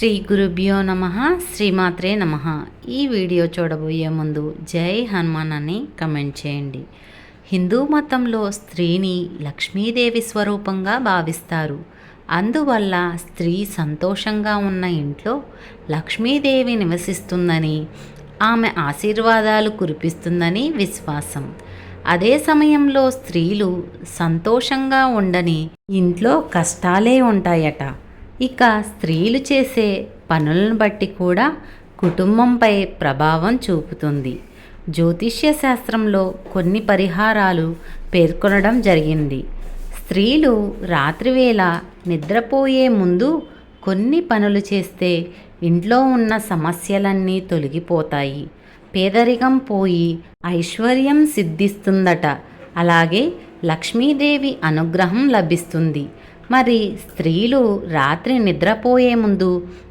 శ్రీ గురుభ్యో నమ శ్రీమాత్రే నమ. ఈ వీడియో చూడబోయే ముందు జై హనుమాన్ అని కమెంట్ చేయండి. హిందూ మతంలో స్త్రీని లక్ష్మీదేవి స్వరూపంగా భావిస్తారు. అందువల్ల స్త్రీ సంతోషంగా ఉన్న ఇంట్లో లక్ష్మీదేవి నివసిస్తుందని ఆమె ఆశీర్వాదాలు కురిపిస్తుందని విశ్వాసం. అదే సమయంలో స్త్రీలు సంతోషంగా ఉండని ఇంట్లో కష్టాలే ఉంటాయట. ఇక స్త్రీలు చేసే పనులను బట్టి కూడా కుటుంబంపై ప్రభావం చూపుతుంది. జ్యోతిష్య శాస్త్రంలో కొన్ని పరిహారాలు పేర్కొనడం జరిగింది. స్త్రీలు రాత్రివేళ నిద్రపోయే ముందు కొన్ని పనులు చేస్తే ఇంట్లో ఉన్న సమస్యలన్నీ తొలగిపోతాయి. పేదరికం పోయి ఐశ్వర్యం సిద్ధిస్తుందట. అలాగే లక్ష్మీదేవి అనుగ్రహం లభిస్తుంది. మరి స్త్రీలు రాత్రి నిద్రపోయే ముందు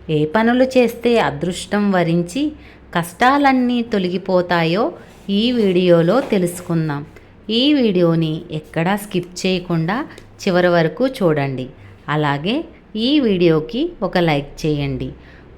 ఏ పనులు చేస్తే అదృష్టం వరించి కష్టాలన్నీ తొలగిపోతాయో ఈ వీడియోలో తెలుసుకుందాం. ఈ వీడియోని ఎక్కడా స్కిప్ చేయకుండా చివరి వరకు చూడండి. అలాగే ఈ వీడియోకి ఒక లైక్ చేయండి.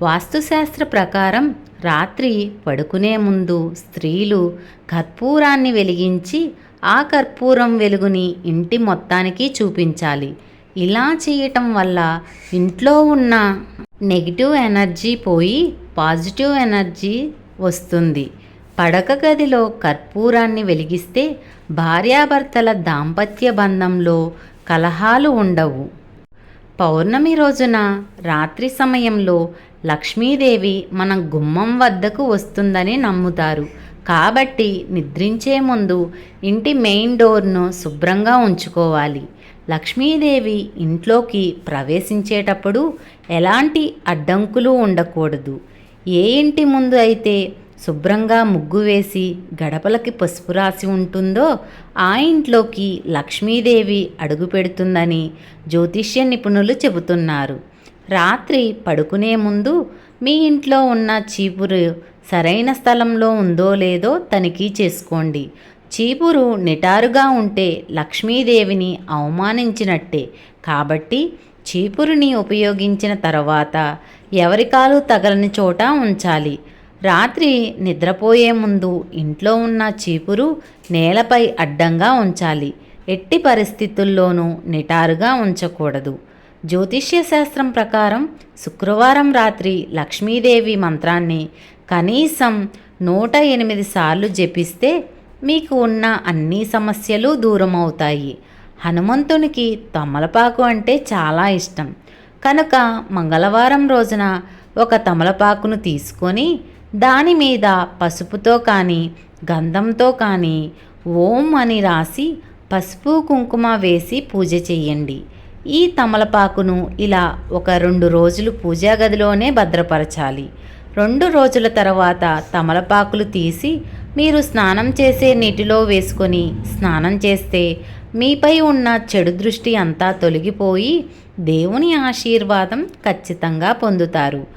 వాస్తుశాస్త్ర ప్రకారం రాత్రి పడుకునే ముందు స్త్రీలు కర్పూరాన్ని వెలిగించి ఆ కర్పూరం వెలుగుని ఇంటి మొత్తానికి చూపించాలి. ఇలా చేయటం వల్ల ఇంట్లో ఉన్న నెగిటివ్ ఎనర్జీ పోయి పాజిటివ్ ఎనర్జీ వస్తుంది. పడక గదిలో కర్పూరాన్ని వెలిగిస్తే భార్యాభర్తల దాంపత్య బంధంలో కలహాలు ఉండవు. పౌర్ణమి రోజున రాత్రి సమయంలో లక్ష్మీదేవి మన గుమ్మం వద్దకు వస్తుందని నమ్ముతారు. కాబట్టి నిద్రించే ముందు ఇంటి మెయిన్ డోర్ను శుభ్రంగా ఉంచుకోవాలి. లక్ష్మీదేవి ఇంట్లోకి ప్రవేశించేటప్పుడు ఎలాంటి అడ్డంకులు ఉండకూడదు. ఏ ఇంటి ముందు అయితే శుభ్రంగా ముగ్గు వేసి గడపలకి పసుపు రాసి ఉంటుందో ఆ ఇంట్లోకి లక్ష్మీదేవి అడుగు పెడుతుందని జ్యోతిష్య నిపుణులు చెబుతున్నారు. రాత్రి పడుకునే ముందు మీ ఇంట్లో ఉన్న చీపురు సరైన స్థలంలో ఉందో లేదో తనిఖీ చేసుకోండి. చీపురు నిటారుగా ఉంటే లక్ష్మీదేవిని అవమానించినట్టే. కాబట్టి చీపురుని ఉపయోగించిన తర్వాత ఎవరి కాలు తగలని చోట ఉంచాలి. రాత్రి నిద్రపోయే ముందు ఇంట్లో ఉన్న చీపురు నేలపై అడ్డంగా ఉంచాలి. ఎట్టి పరిస్థితుల్లోనూ నిటారుగా ఉంచకూడదు. జ్యోతిష్య శాస్త్రం ప్రకారం శుక్రవారం రాత్రి లక్ష్మీదేవి మంత్రాన్ని కనీసం నూట ఎనిమిది సార్లు జపిస్తే మీకు ఉన్న అన్ని సమస్యలు దూరం అవుతాయి హనుమంతునికి తమలపాకు అంటే చాలా ఇష్టం. కనుక మంగళవారం రోజున ఒక తమలపాకును తీసుకొని దాని మీద పసుపుతో కానీ గంధంతో కానీ ఓం అని రాసి పసుపు కుంకుమ వేసి పూజ చేయండి. ఈ తమలపాకును ఇలా ఒక రెండు రోజులు పూజా గదిలోనే భద్రపరచాలి. రెండు రోజుల తర్వాత తమలపాకులు తీసి మీరు స్నానం చేసే నీటిలో వేసుకొని స్నానం చేస్తే మీపై ఉన్న చెడు దృష్టి అంతా తొలగిపోయి దేవుని ఆశీర్వాదం ఖచ్చితంగా పొందుతారు.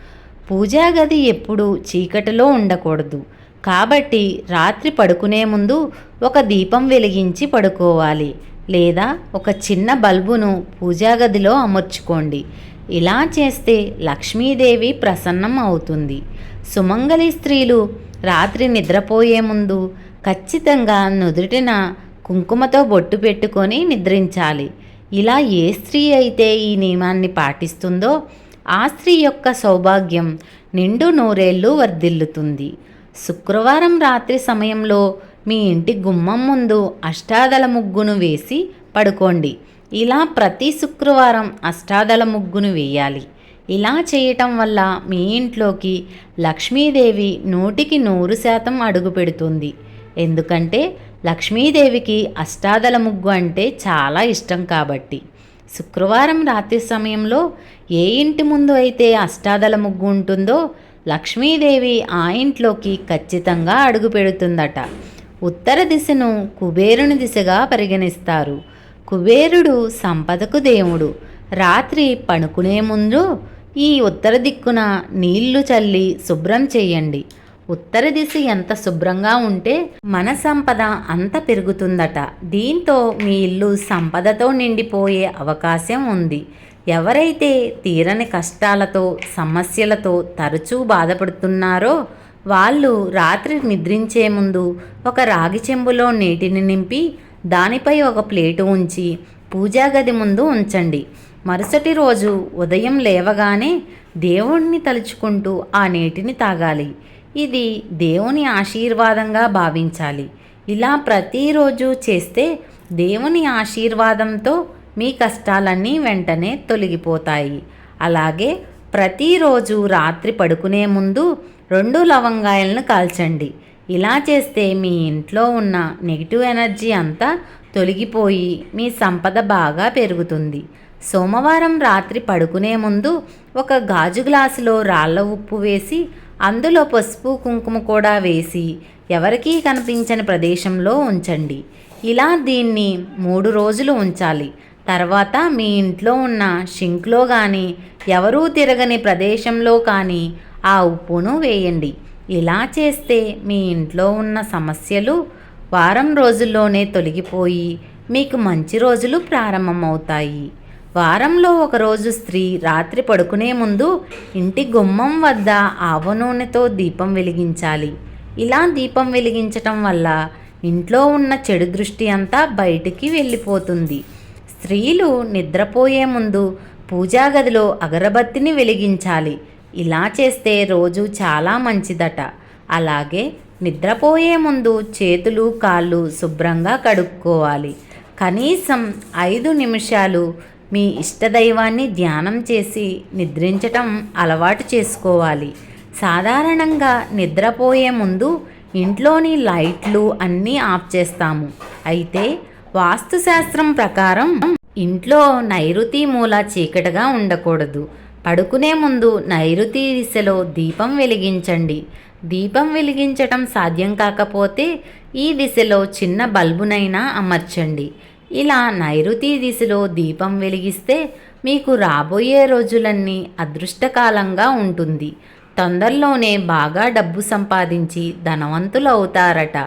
పూజా గది ఎప్పుడూ చీకటిలో ఉండకూడదు. కాబట్టి రాత్రి పడుకునే ముందు ఒక దీపం వెలిగించి పడుకోవాలి. లేదా ఒక చిన్న బల్బును పూజా గదిలో అమర్చుకోండి. ఇలా చేస్తే లక్ష్మీదేవి ప్రసన్నం అవుతుంది. సుమంగళి స్త్రీలు రాత్రి నిద్రపోయే ముందు ఖచ్చితంగా నుదుటిన కుంకుమతో బొట్టు పెట్టుకొని నిద్రించాలి. ఇలా ఏ స్త్రీ అయితే ఈ నియమాన్ని పాటిస్తుందో ఆ స్త్రీ యొక్క సౌభాగ్యం నిండు నూరేళ్ళు వర్ధిల్లుతుంది. శుక్రవారం రాత్రి సమయంలో మీ ఇంటి గుమ్మం ముందు అష్టాదళ ముగ్గును వేసి పడుకోండి. ఇలా ప్రతి శుక్రవారం అష్టాదళ ముగ్గును వేయాలి. ఇలా చేయటం వల్ల మీ ఇంట్లోకి లక్ష్మీదేవి నూటికి నూరు శాతం అడుగు పెడుతుంది. ఎందుకంటే లక్ష్మీదేవికి అష్టాదళ ముగ్గు అంటే చాలా ఇష్టం కాబట్టి. శుక్రవారం రాత్రి సమయంలో ఏ ఇంటి ముందు అయితే అష్టాదళ ముగ్గు ఉంటుందో లక్ష్మీదేవి ఆ ఇంట్లోకి ఖచ్చితంగా అడుగు పెడుతుందట. ఉత్తర దిశను కుబేరుని దిశగా పరిగణిస్తారు. కుబేరుడు సంపదకు దేవుడు. రాత్రి పడుకునే ముందు ఈ ఉత్తర దిక్కున నీళ్ళు చల్లి శుభ్రం చేయండి. ఉత్తర దిశ ఎంత శుభ్రంగా ఉంటే మన సంపద అంత పెరుగుతుందట. దీంతో మీ ఇల్లు సంపదతో నిండిపోయే అవకాశం ఉంది. ఎవరైతే తీరని కష్టాలతో సమస్యలతో తరచూ బాధపడుతున్నారో వాళ్ళు రాత్రి నిద్రించే ముందు ఒక రాగి చెంబులో నీటిని నింపి దానిపై ఒక ప్లేటు ఉంచి పూజా గది ముందు ఉంచండి. మరుసటి రోజు ఉదయం లేవగానే దేవుణ్ణి తలుచుకుంటూ ఆ నీటిని తాగాలి. ఇది దేవుని ఆశీర్వాదంగా భావించాలి. ఇలా ప్రతిరోజు చేస్తే దేవుని ఆశీర్వాదంతో మీ కష్టాలన్నీ వెంటనే తొలగిపోతాయి. అలాగే ప్రతిరోజు రాత్రి పడుకునే ముందు రెండు లవంగాయలను కాల్చండి. ఇలా చేస్తే మీ ఇంట్లో ఉన్న నెగిటివ్ ఎనర్జీ అంతా తొలగిపోయి మీ సంపద బాగా పెరుగుతుంది. సోమవారం రాత్రి పడుకునే ముందు ఒక గాజు గ్లాసులో రాళ్ళ ఉప్పు వేసి అందులో పసుపు కుంకుమ కూడా వేసి ఎవరికీ కనిపించని ప్రదేశంలో ఉంచండి. ఇలా దీన్ని మూడు రోజులు ఉంచాలి. తర్వాత మీ ఇంట్లో ఉన్న షింక్లో కానీ ఎవరూ తిరగని ప్రదేశంలో కానీ ఆ ఉప్పును వేయండి. ఇలా చేస్తే మీ ఇంట్లో ఉన్న సమస్యలు వారం రోజుల్లోనే తొలగిపోయి మీకు మంచి రోజులు ప్రారంభమవుతాయి. వారంలో ఒకరోజు స్త్రీ రాత్రి పడుకునే ముందు ఇంటి గుమ్మం వద్ద ఆవ నూనెతో దీపం వెలిగించాలి. ఇలా దీపం వెలిగించటం వల్ల ఇంట్లో ఉన్న చెడు దృష్టి అంతా బయటికి వెళ్ళిపోతుంది. స్త్రీలు నిద్రపోయే ముందు పూజా గదిలో అగరబత్తిని వెలిగించాలి. ఇలా చేస్తే రోజు చాలా మంచిదట. అలాగే నిద్రపోయే ముందు చేతులు కాళ్ళు శుభ్రంగా కడుక్కోవాలి. కనీసం ఐదు నిమిషాలు మీ ఇష్టదైవాన్ని ధ్యానం చేసి నిద్రించటం అలవాటు చేసుకోవాలి. సాధారణంగా నిద్రపోయే ముందు ఇంట్లోని లైట్లు అన్నీ ఆఫ్ చేస్తాము. అయితే వాస్తుశాస్త్రం ప్రకారం ఇంట్లో నైరుతి మూల చీకటిగా ఉండకూడదు. పడుకునే ముందు నైరుతి దిశలో దీపం వెలిగించండి. దీపం వెలిగించటం సాధ్యం కాకపోతే ఈ దిశలో చిన్న బల్బునైనా అమర్చండి. ఇలా నైరుతి దిశలో దీపం వెలిగిస్తే మీకు రాబోయే రోజులన్నీ అదృష్టకాలంగా ఉంటుంది. తొందరలోనే బాగా డబ్బు సంపాదించి ధనవంతులు అవుతారట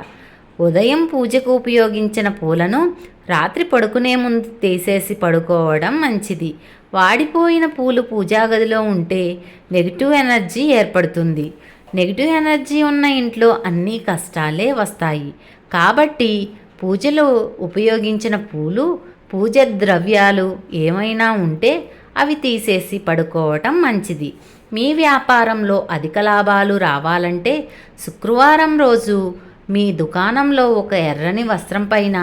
ఉదయం పూజకు ఉపయోగించిన పూలను రాత్రి పడుకునే ముందు తీసేసి పడుకోవడం మంచిది. వాడిపోయిన పూలు పూజా గదిలో ఉంటే నెగిటివ్ ఎనర్జీ ఏర్పడుతుంది. నెగిటివ్ ఎనర్జీ ఉన్న ఇంట్లో అన్ని కష్టాలే వస్తాయి. కాబట్టి పూజలో ఉపయోగించిన పూలు పూజ ద్రవ్యాలు ఏమైనా ఉంటే అవి తీసేసి పడుకోవటం మంచిది. మీ వ్యాపారంలో అధిక లాభాలు రావాలంటే శుక్రవారం రోజు మీ దుకాణంలో ఒక ఎర్రని వస్త్రం పైన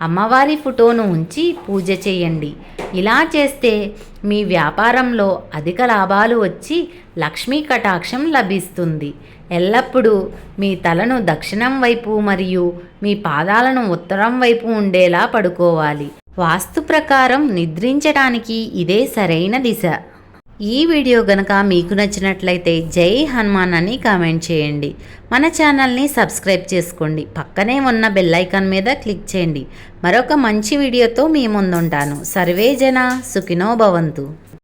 అమ్మవారి ఫోటోను ఉంచి పూజ చేయండి. ఇలా చేస్తే మీ వ్యాపారంలో అధిక లాభాలు వచ్చి లక్ష్మీ కటాక్షం లభిస్తుంది. ఎల్లప్పుడూ మీ తలను దక్షిణం వైపు మరియు మీ పాదాలను ఉత్తరం వైపు ఉండేలా పడుకోవాలి. వాస్తు ప్రకారం నిద్రించడానికి ఇదే సరైన దిశ. ఈ వీడియో గనక మీకు నచ్చినట్లయితే జై హనుమాన్ అని కామెంట్ చేయండి. మన ఛానల్ని సబ్స్క్రైబ్ చేసుకోండి. పక్కనే ఉన్న బెల్లైకాన్ మీద క్లిక్ చేయండి. మరొక మంచి వీడియోతో మీ ముందుంటాను. సర్వే జన సుఖినో భవంతు.